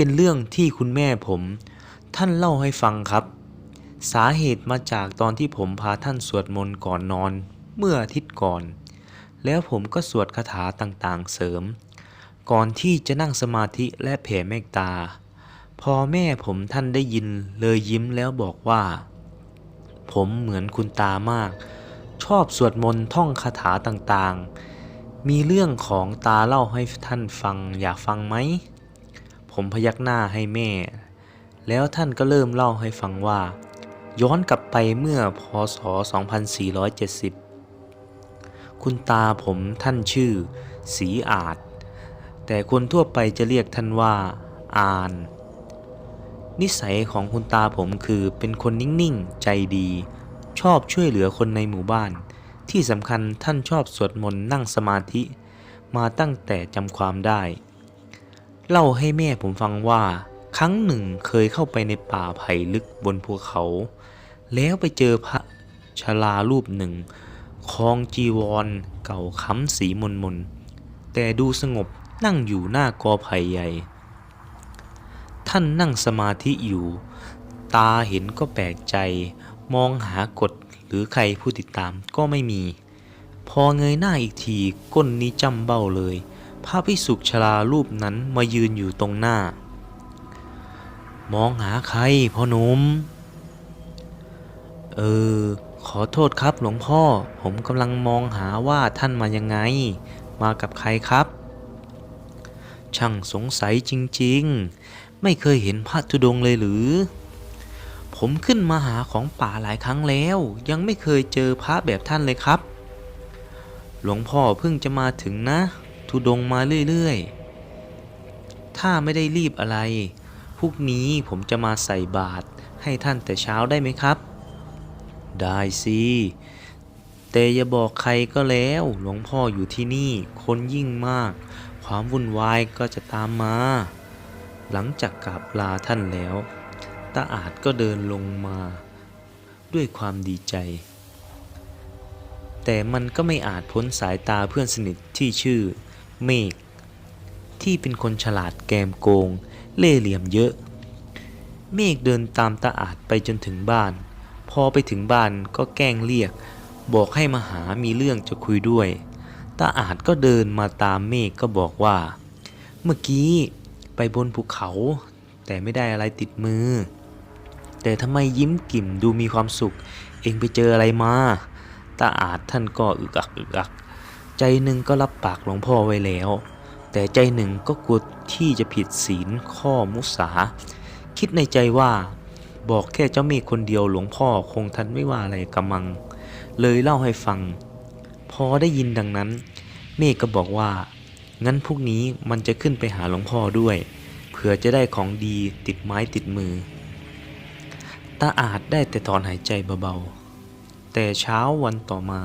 เรื่องนี้เป็นเรื่องที่คุณแม่ผม ท่านเล่าให้ฟังครับ สาเหตุมาจากตอนที่ผมพาท่านสวดมนต์ก่อนนอน เมื่ออาทิตย์ก่อน แล้วผมก็สวดคาถาต่างๆเสริม ก่อนที่จะนั่งสมาธิและแผ่เมตตา พอแม่ผมท่านได้ยินเลยยิ้มแล้วบอกว่า ผมเหมือนคุณตามาก ชอบสวดมนต์ท่องคาถาต่างๆ มีเรื่องของตาเล่าให้ท่านฟังอยากฟังไหม ผมพยักหน้าให้แม่ แล้วท่านก็เริ่มเล่าให้ฟังว่า ย้อนกลับไปเมื่อพศ 2470 คุณตาผมท่านชื่อ สีอาจ แต่คนทั่วไปจะเรียกท่านว่า อาน นิสัยของคุณตาผมคือเป็นคนนิ่งๆ ใจดี ชอบช่วยเหลือคนในหมู่บ้าน ที่สำคัญท่านชอบสวดมนต์นั่งสมาธิ มาตั้งแต่จำความได้ เล่าให้แม่ผมฟังว่า ครั้งหนึ่งเคยเข้าไปในป่าไผ่ลึกบนภูเขา แล้วไปเจอพระชรารูปหนึ่งคลองจีวร เก่าค้ำสีมนมนแต่ดูสงบนั่งอยู่หน้ากอไผ่ใหญ่ ท่านนั่งสมาธิอยู่ ตาเห็นก็แปลกใจ มองหากฎหรือใครผู้ติดตามก็ไม่มี พอเงยหน้าอีกทีก้นนี้จำเบ้าเลย พระพิสุกชรารูปนั้นมายืนอยู่ตรงหน้า มองหาใครพ่อหนุ่ม เออ ขอโทษครับหลวงพ่อ ผมกำลังมองหาว่าท่านมายังไง มากับใครครับ ช่างสงสัยจริง ๆ ไม่เคยเห็นพระธุดงเลยหรือ ผมขึ้นมาหาของป่าหลายครั้งแล้ว ยังไม่เคยเจอพระแบบท่านเลยครับ หลวงพ่อเพิ่งจะมาถึงนะ ธุดงมาเรื่อยๆ ถ้าไม่ได้รีบอะไร พรุ่งนี้ผมจะมาใส่บาตรให้ท่านแต่เช้าได้ไหมครับ ได้สิแต่อย่าบอกใครก็แล้ว หลวงพ่ออยู่ที่นี่ คนยิ่งมาก ความวุ่นวายก็จะตามมา หลังจากกราบลาท่านแล้ว ตาอาจก็เดินลงมา ด้วยความดีใจ แต่มันก็ไม่อาจพ้นสายตาเพื่อนสนิทที่ชื่อ เมฆที่เป็นคนฉลาดแกมโกง เล่เหลี่ยมเยอะ เมฆเดินตามตาอาจไปจนถึงบ้าน พอไปถึงบ้านก็แกล้งเรียก บอกให้มาหามีเรื่องจะคุยด้วยตาอาจก็เดินมาตามเมฆก็บอกว่า เมื่อกี้ไปบนภูเขา แต่ไม่ได้อะไรติดมือ แต่ทำไมยิ้มกิ่มดูมีความสุข เองไปเจออะไรมาตาอาจท่านก็อึกอักอึกอัก ใจหนึ่งก็รับปากหลวงพ่อไว้แล้ว แต่ใจหนึ่งก็กลัวที่จะผิดศีลข้อมุสา คิดในใจว่าบอกแค่เจ้าเมฆคนเดียวหลวงพ่อคงทันไม่ว่าอะไรกำมัง เลยเล่าให้ฟัง พอได้ยินดังนั้น เมฆก็บอกว่า งั้นพรุ่งนี้มันจะขึ้นไปหาหลวงพ่อด้วยเผื่อจะได้ของดีติดไม้ติดมือตาอาจได้แต่ถอนหายใจเบาๆ แต่เช้าวันต่อมา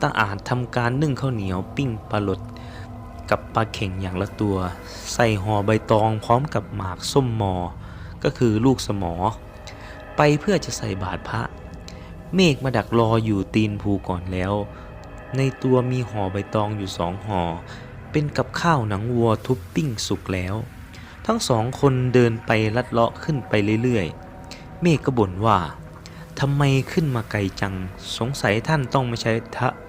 ตาอาจทำการนึ่งข้าวเหนียวปิ้งปลาหลดกับปลาเข่งอย่างละตัว ใส่ห่อใบตองพร้อมกับหมากส้มมอ ก็คือลูกสมอ ไปเพื่อจะใส่บาตรพระ เมฆมาดักรออยู่ตีนภูก่อนแล้ว ในตัวมีห่อใบตองอยู่สองห่อ เป็นกับข้าวหนังวัวทุบปิ้งสุกแล้ว ทั้งสองคนเดินไปลัดเลาะขึ้นไปเรื่อยๆ เมฆก็บ่นว่า ทำไมขึ้นมาไกลจัง สงสัยท่านต้องไม่ใช่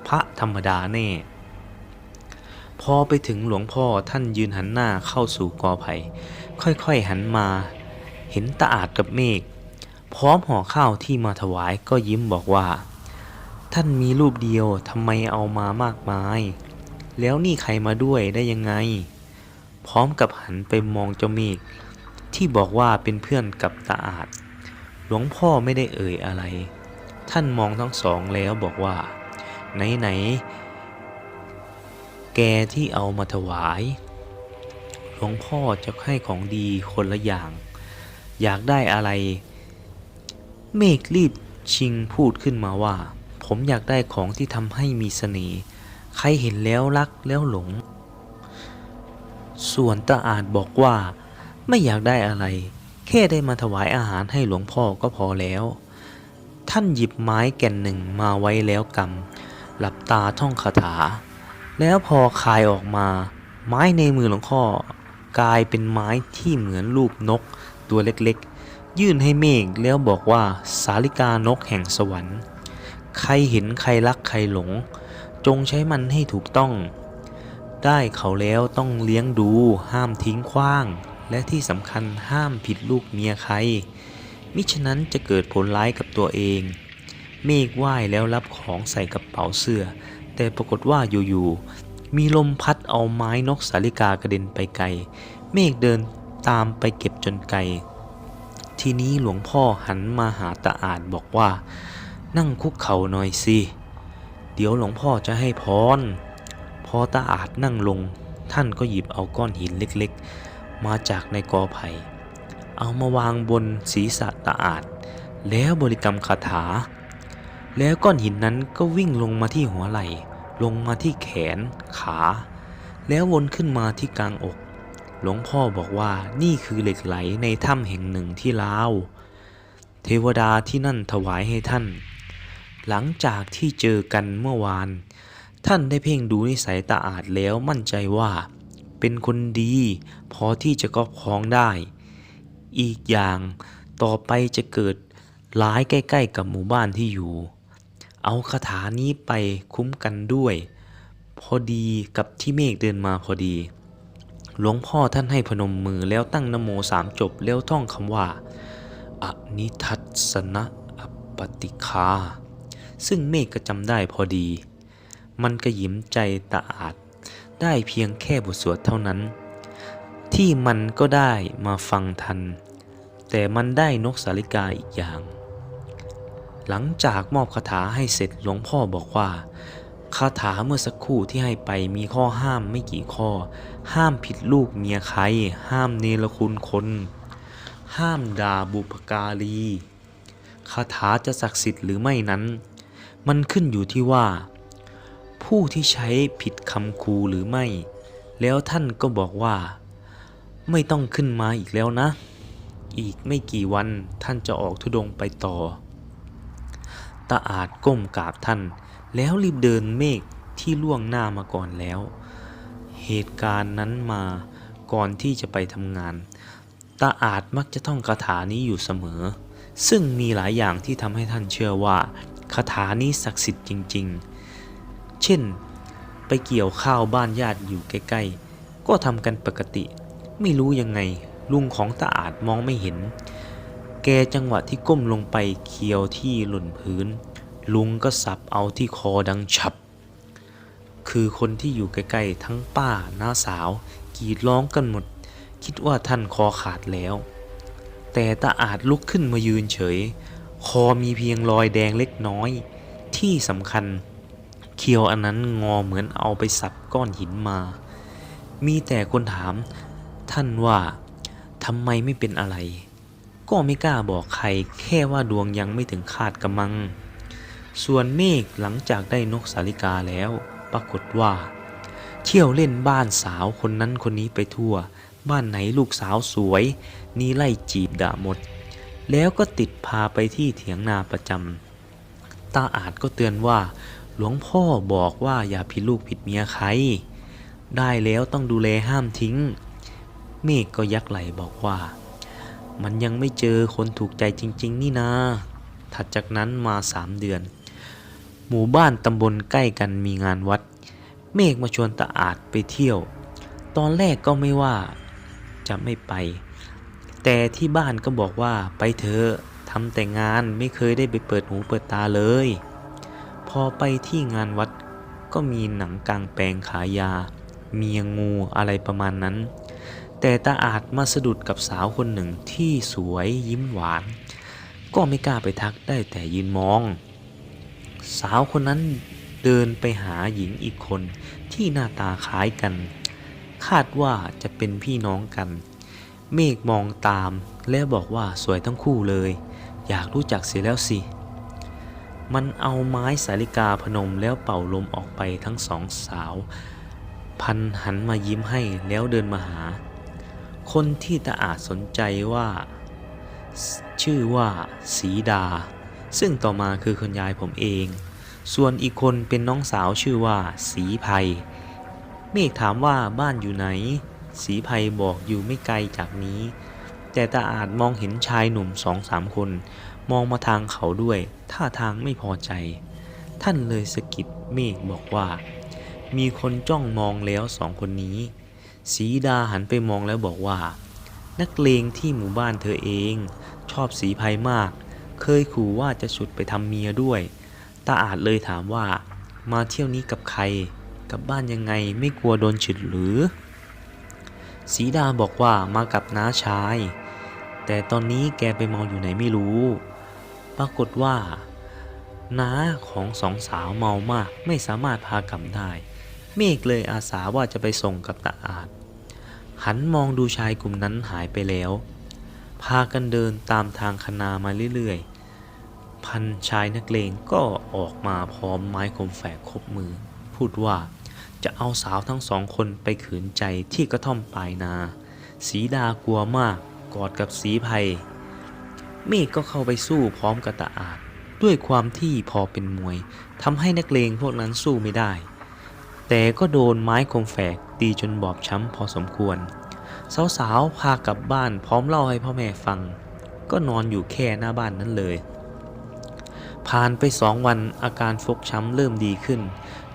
พระธรรมดาแน่ พอไปถึงหลวงพ่อท่านยืนหันหน้าเข้าสู่กอไผ่ค่อยๆหันมา เห็นตาอาดกับเมฆพร้อมห่อข้าวที่มาถวายก็ยิ้มบอกว่า ท่านมีรูปเดียวทำไมเอามามากมาย แล้วนี่ใครมาด้วยได้ยังไง พร้อมกับหันไปมองเจ้าเมฆที่บอกว่าเป็นเพื่อนกับตาอาด หลวงพ่อไม่ได้เอ่ยอะไร ท่านมองทั้งสองแล้วบอกว่า ไหนๆ แกที่เอามาถวาย หลวงพ่อจะให้ของดีคนละอย่าง อยากได้อะไร เมฆรีบชิงพูดขึ้นมาว่า ผมอยากได้ของที่ทำให้มีเสน่ห์ใครเห็นแล้วรักแล้วหลง ส่วนตาอาจบอกว่า ไม่อยากได้อะไร แค่ได้มาถวายอาหารให้หลวงพ่อก็พอแล้ว ท่านหยิบไม้แก่นหนึ่งมาไว้แล้วกำหลับตาท่องคาถา แล้วพอคายออกมา ไม้ในมือหลวงพ่อกลายเป็นไม้ที่เหมือนรูปนกตัวเล็กๆ ยื่นให้เมฆแล้วบอกว่าสาลิกานกแห่งสวรรค์ ใครเห็นใครรักใครหลง จงใช้มันให้ถูกต้อง ได้เขาแล้วต้องเลี้ยงดูห้ามทิ้งขว้าง และที่สำคัญห้ามผิดลูกเมียใคร มิฉะนั้นจะเกิดผลร้ายกับตัวเอง เมฆไหว้แล้วรับของใส่กระเป๋าเสื้อ แต่ปรากฏว่าอยู่ๆ มีลมพัดเอาไม้นกสาลิกากระเด็นไปไกล เมฆเดินตามไปเก็บจนไกล ทีนี้หลวงพ่อหันมาหาตาอาดบอกว่า นั่งคุกเข่าหน่อยสิ เดี๋ยวหลวงพ่อจะให้พร พอตาอาดนั่งลง ท่านก็หยิบเอาก้อนหินเล็กๆ มาจากในกอไผ่เอามาวางบนศีรษะตาอาด แล้วบริกรรมคาถา แล้วก้อนหินนั้นก็วิ่งลงมาที่หัวไหล่ ลงมาที่แขน ขา แล้ววนขึ้นมาที่กลางอก หลวงพ่อบอกว่านี่คือเหล็กไหลในถ้ำแห่งหนึ่งที่ลาว เทวดาที่นั่นถวายให้ท่าน หลังจากที่เจอกันเมื่อวาน ท่านได้เพ่งดูนิสัยตาอาดแล้วมั่นใจว่า เป็นคนดี พอที่จะครอบครองได้ อีกอย่างต่อไปจะเกิดร้ายใกล้ ๆ กับหมู่บ้านที่อยู่ เอาคาถานี้ไปคุ้มกันด้วย พอดีกับที่เมฆเดินมาพอดี หลวงพ่อท่านให้พนมมือแล้วตั้งนโมสามจบแล้วท่องคำว่าอนิทัศนะอปติคา ซึ่งเมฆก็จำได้พอดี มันก็ยิ้มใจตาอาด ได้เพียงแค่บทสวดเท่านั้น ที่มันก็ได้มาฟังทัน แต่มันได้นกสาลิกาอีกอย่าง หลังจากมอบคาถาให้เสร็จหลวงพ่อบอกว่าคาถาเมื่อสักครู่ที่ให้ไปมีข้อห้ามไม่กี่ข้อ ห้ามผิดลูกเมียใคร ห้ามเนรคุณคน ห้ามด่าบุพการีคาถาจะศักดิ์สิทธิ์หรือไม่นั้น มันขึ้นอยู่ที่ว่า ผู้ที่ใช้ผิดคำครูหรือไม่ แล้วท่านก็บอกว่า ไม่ต้องขึ้นมาอีกแล้วนะ อีกไม่กี่วันท่านจะออกทุดงไปต่อ ตาอาจก้มกราบท่าน แล้วรีบเดินเมฆที่ล่วงหน้ามาก่อนแล้ว เหตุการณ์นั้นมาก่อนที่จะไปทำงาน ตาอาจมักจะท่องคาถานี้อยู่เสมอ ซึ่งมีหลายอย่างที่ทำให้ท่านเชื่อว่าคาถานี้ศักดิ์สิทธิ์จริง ๆ เช่น ไปเกี่ยวข้าวบ้านญาติอยู่ใกล้ๆ ก็ทำกันปกติ ไม่รู้ยังไง ลุงของตาอาจมองไม่เห็น แกจังหวะที่ก้มลงไปเคียวที่หล่นพื้น ลุงก็สับเอาที่คอดังฉับ คือคนที่อยู่ใกล้ๆ ทั้งป้าน้าสาวกรีดร้องกันหมด คิดว่าท่านคอขาดแล้ว แต่ตาอาจลุกขึ้นมายืนเฉย คอมีเพียงรอยแดงเล็กน้อย ที่สำคัญ คียวอันนั้นงอเหมือนเอาไปสับก้อนหินมา มีแต่คนถามท่านว่าทำไมไม่เป็นอะไร ก็ไม่กล้าบอกใครแค่ว่าดวงยังไม่ถึงคาดกำมัง ส่วนเมฆหลังจากได้นกสาลิกาแล้ว ปรากฏว่า เที่ยวเล่นบ้านสาวคนนั้นคนนี้ไปทั่ว บ้านไหนลูกสาวสวย นี่ไล่จีบด่าหมด แล้วก็ติดพาไปที่เถียงนาประจำตาอาจก็เตือนว่า หลวงพ่อบอกว่าอย่าผิดลูกผิดเมียใคร ได้แล้วต้องดูแลห้ามทิ้ง เมฆก็ยักไหลบอกว่า มันยังไม่เจอคนถูกใจจริง ๆ นี่นา ถัดจากนั้นมาสามเดือน หมู่บ้านตำบลใกล้กันมีงานวัด เมฆมาชวนตาอาดไปเที่ยว ตอนแรกก็ไม่ว่าจะไม่ไป แต่ที่บ้านก็บอกว่าไปเถอะทำแต่งานไม่เคยได้ไปเปิดหูเปิดตาเลย อไปที่งานวัดก็มีหนังกลางแปลงขายยา เมียงูอะไรประมาณนั้น แต่ตาอาจมาสะดุดกับสาวคนหนึ่งที่สวยยิ้มหวาน ก็ไม่กล้าไปทักได้แต่ยืนมอง สาวคนนั้นเดินไปหาหญิงอีกคนที่หน้าตาคล้ายกัน คาดว่าจะเป็นพี่น้องกัน เมฆมองตามแล้วบอกว่าสวยทั้งคู่เลย อยากรู้จักเสียแล้วสิ มันเอาไม้สาลิกาพนมแล้วเป่าลมออกไปทั้งสองสาว พันหันมายิ้มให้แล้วเดินมาหา คนที่ตาอาจสนใจว่า ชื่อว่าสีดา ซึ่งต่อมาคือคุณยายผมเอง ส่วนอีกคนเป็นน้องสาวชื่อว่า สีภัย เมฆถามว่าบ้านอยู่ไหน สีภัยบอกอยู่ไม่ไกลจากนี้ แต่ตาอาจมองเห็นชายหนุ่มสองสามคน มองมาทางเขาด้วย ท่าทางไม่พอใจ ท่านเลยสะกิดเมฆบอกว่า มีคนจ้องมองแล้วสองคนนี้ สีดาหันไปมองแล้วบอกว่า นักเลงที่หมู่บ้านเธอเอง ชอบสีภัยมาก เคยขู่ว่าจะฉุดไปทำเมียด้วย ตาอาจเลยถามว่า มาเที่ยวนี้กับใคร กลับบ้านยังไงไม่กลัวโดนฉุดหรือสีดาบอกว่ามากับน้าชาย แต่ตอนนี้แกไปเมาอยู่ไหนไม่รู้ ปรากฏว่าน้าของสองสาวเมามากไม่สามารถพากลับได้ เมฆเลยอาสาว่าจะไปส่งกับตาอาจหันมองดูชายกลุ่มนั้นหายไปแล้ว พากันเดินตามทางคณามาเรื่อยๆ พันชายนักเลงก็ออกมาพร้อมไม้คมแฝกครบมือ พูดว่าจะเอาสาวทั้งสองคนไปขืนใจที่กระท่อมปลายนา สีดากลัวมากกอดกับสีภัย เมฆก็เข้าไปสู้พร้อมกับตาอาจด้วยความที่พอเป็นมวยทำให้นักเลงพวกนั้นสู้ไม่ได้ แต่ก็โดนไม้คมแฝกตีจนบอบช้ำพอสมควร สาวๆพากลับบ้านพร้อมเล่าให้พ่อแม่ฟัง ก็นอนอยู่แค่หน้าบ้านนั้นเลย ผ่านไปสองวันอาการฟกช้ำเริ่มดีขึ้น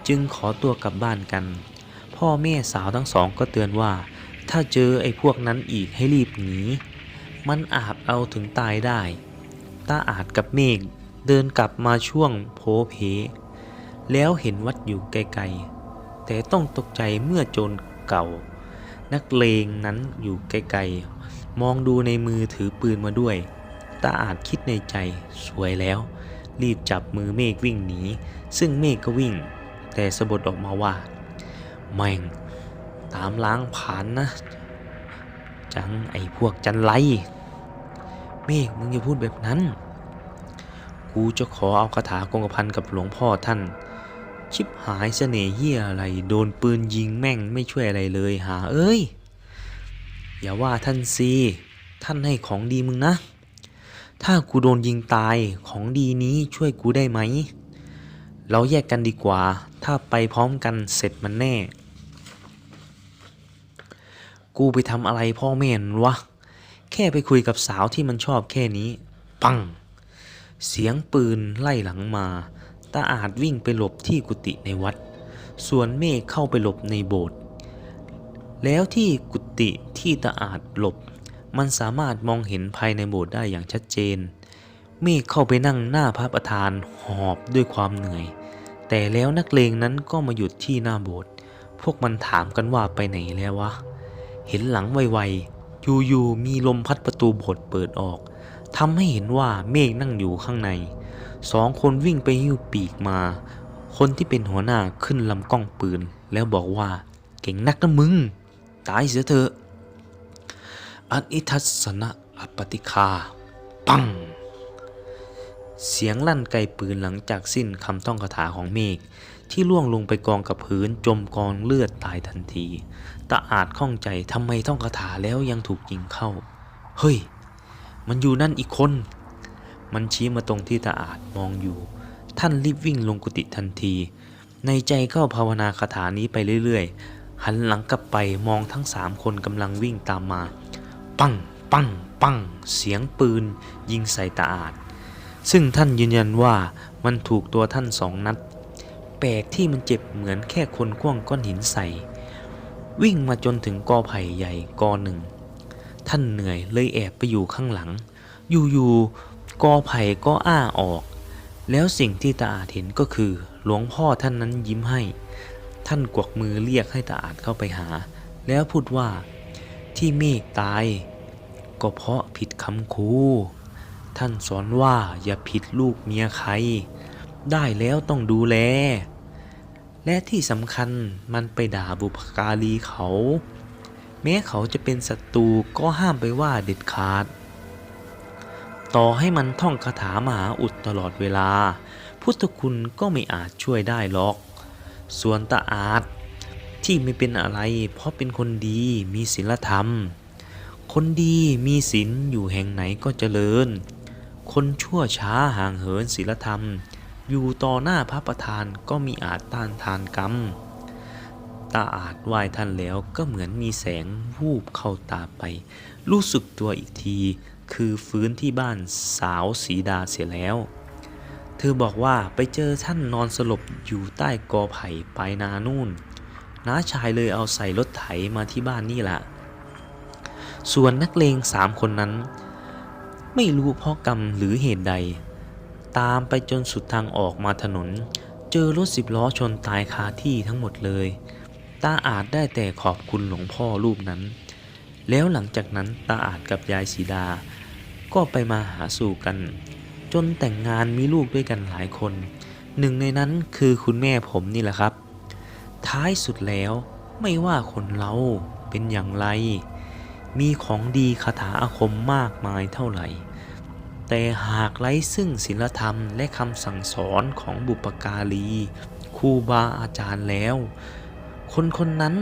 จึงขอตัวกลับบ้านกัน พ่อแม่สาวทั้งสองก็เตือนว่า ถ้าเจอไอ้พวกนั้นอีกให้รีบหนี มันอาจเอาถึงตายได้ ตาอาจกับเมฆเดินกลับมาช่วงโพเพ แล้วเห็นวัดอยู่ไกลๆ แต่ต้องตกใจเมื่อโจรเก่า นักเลงนั้นอยู่ไกลๆ มองดูในมือถือปืนมาด้วย ตาอาจคิดในใจสวยแล้ว รีบจับมือเมฆวิ่งหนี ซึ่งเมฆก็วิ่ง แต่สะบดออกมาว่า แม่ง ตามล้างผ่านนะ จัง ไอ้พวกจันไรเมฆมึงอย่าพูดแบบนั้น กูจะขอเอาคาถากงกพันกับหลวงพ่อท่าน ชิบหายเสน่ห์เหี้ยอะไร โดนปืนยิงแม่งไม่ช่วยอะไรเลยหาเอ้ย อย่าว่าท่านซีท่านให้ของดีมึงนะ ถ้ากูโดนยิงตายของดีนี้ช่วยกูได้ไหม เราแยกกันดีกว่า ถ้าไปพร้อมกันเสร็จมันแน่ กูไปทำอะไรพ่อแม่นวะ แค่ไปคุยกับสาวที่มันชอบแค่นี้ ปัง เสียงปืนไล่หลังมา ตาอาจวิ่งไปหลบที่กุฏิในวัด ส่วนเมฆเข้าไปหลบในโบสถ์ แล้วที่กุฏิที่ตาอาจหลบ มันสามารถมองเห็นภายในโบสถ์ได้อย่างชัดเจน เมฆเข้าไปนั่งหน้าพระประธานหอบด้วยความเหนื่อย แต่แล้วนักเลงนั้นก็มาหยุดที่หน้าโบสถ์ พวกมันถามกันว่าไปไหนแล้ววะ เห็นหลังไวๆอยู่ๆมีลมพัดประตูโบสถ์เปิดออกทำให้เห็นว่าเมฆนั่งอยู่ข้างใน สองคนวิ่งไปหิ้วปีกมา คนที่เป็นหัวหน้าขึ้นลำกล้องปืน แล้วบอกว่าเก่งนักนะมึง ตายเสียเถอะอันอิทัศนะอปติคา ปัง เสียงลั่นไกลปืนหลังจากสิ้นคำท่องคาถาของเมฆที่ล่วงลงไปกองกับพื้นจมกองเลือดตายทันทีตาอาจข้องใจทำไมท่องคาถาแล้วยังถูกยิงเข้า เฮ้ย มันอยู่นั่นอีกคน มันชี้มาตรงที่ตาอาจมองอยู่ ท่านรีบวิ่งลงกุฏิทันที ในใจก็ภาวนาคาถานี้ไปเรื่อยๆ หันหลังกลับไปมองทั้งสามคนกำลังวิ่งตามมา ปัง ปัง ปัง เสียงปืน ยิงใส่ตาอาจ ซึ่งท่านยืนยันว่ามันถูกตัวท่านสองนัด แปลกที่มันเจ็บเหมือนแค่คนคว้างก้อนหินใส่ วิ่งมาจนถึงกอไผ่ใหญ่กอหนึ่ง ท่านเหนื่อยเลยแอบไปอยู่ข้างหลัง อยู่ๆกอไผ่ก็อ้าออก แล้วสิ่งที่ตาอาจเห็นก็คือ หลวงพ่อท่านนั้นยิ้มให้ ท่านกวักมือเรียกให้ตาอาจเข้าไปหา แล้วพูดว่าที่เมฆตาย ก็เพราะผิดคำครู ท่านสอนว่าอย่าผิดลูกเมียใคร ได้แล้วต้องดูแล และที่สำคัญมันไปด่าบุพการีเขา แม้เขาจะเป็นศัตรูก็ห้ามไปว่าเด็ดขาด ต่อให้มันท่องคาถามหาอุดตลอดเวลา พุทธคุณก็ไม่อาจช่วยได้หรอก ส่วนตาอาจที่ไม่เป็นอะไร เพราะเป็นคนดีมีศีลธรรมคนดีมีศีลอยู่แห่งไหนก็เจริญ คนชั่วช้าห่างเหินศีลธรรม อยู่ต่อหน้าพระประธานก็มีอาจต้านทานกรรม ตาอาจไหว้ท่านแล้วก็เหมือนมีแสงวูบเข้าตาไป รู้สึกตัวอีกทีคือฟื้นที่บ้านสาวสีดาเสียแล้ว เธอบอกว่าไปเจอท่านนอนสลบอยู่ใต้กอไผ่ปลายนานู่นน้าชายเลยเอาใส่รถไถมาที่บ้านนี่แหละ ส่วนนักเลงสามคนนั้น ไม่รู้เพราะกรรมหรือเหตุใด ตามไปจนสุดทางออกมาถนน เจอรถสิบล้อชนตายคาที่ทั้งหมดเลย ตาอาจได้แต่ขอบคุณหลวงพ่อรูปนั้น แล้วหลังจากนั้นตาอาจกับยายสีดา ก็ไปมาหาสู่กัน จนแต่งงานมีลูกด้วยกันหลายคน หนึ่งในนั้นคือคุณแม่ผมนี่แหละครับ ท้ายสุดแล้วไม่ว่าคนเราเป็นอย่างไร มีของดีคาถาอาคมมากมายเท่าไหร่ แต่หากไร้ซึ่งศีลธรรมและคำสั่งสอนของบุปการีครูบาอาจารย์แล้ว คนคนนั้น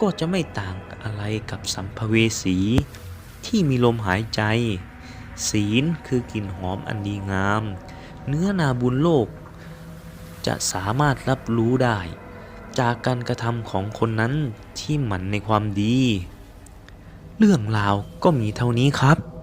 ก็จะไม่ต่างอะไรกับสัมภเวสีที่มีลมหายใจ ศีลคือกลิ่นหอมอันดีงาม เนื้อนาบุญโลก จะสามารถรับรู้ได้ จากการกระทำของคนนั้นที่หมั่นในความดี เรื่องราวก็มีเท่านี้ครับ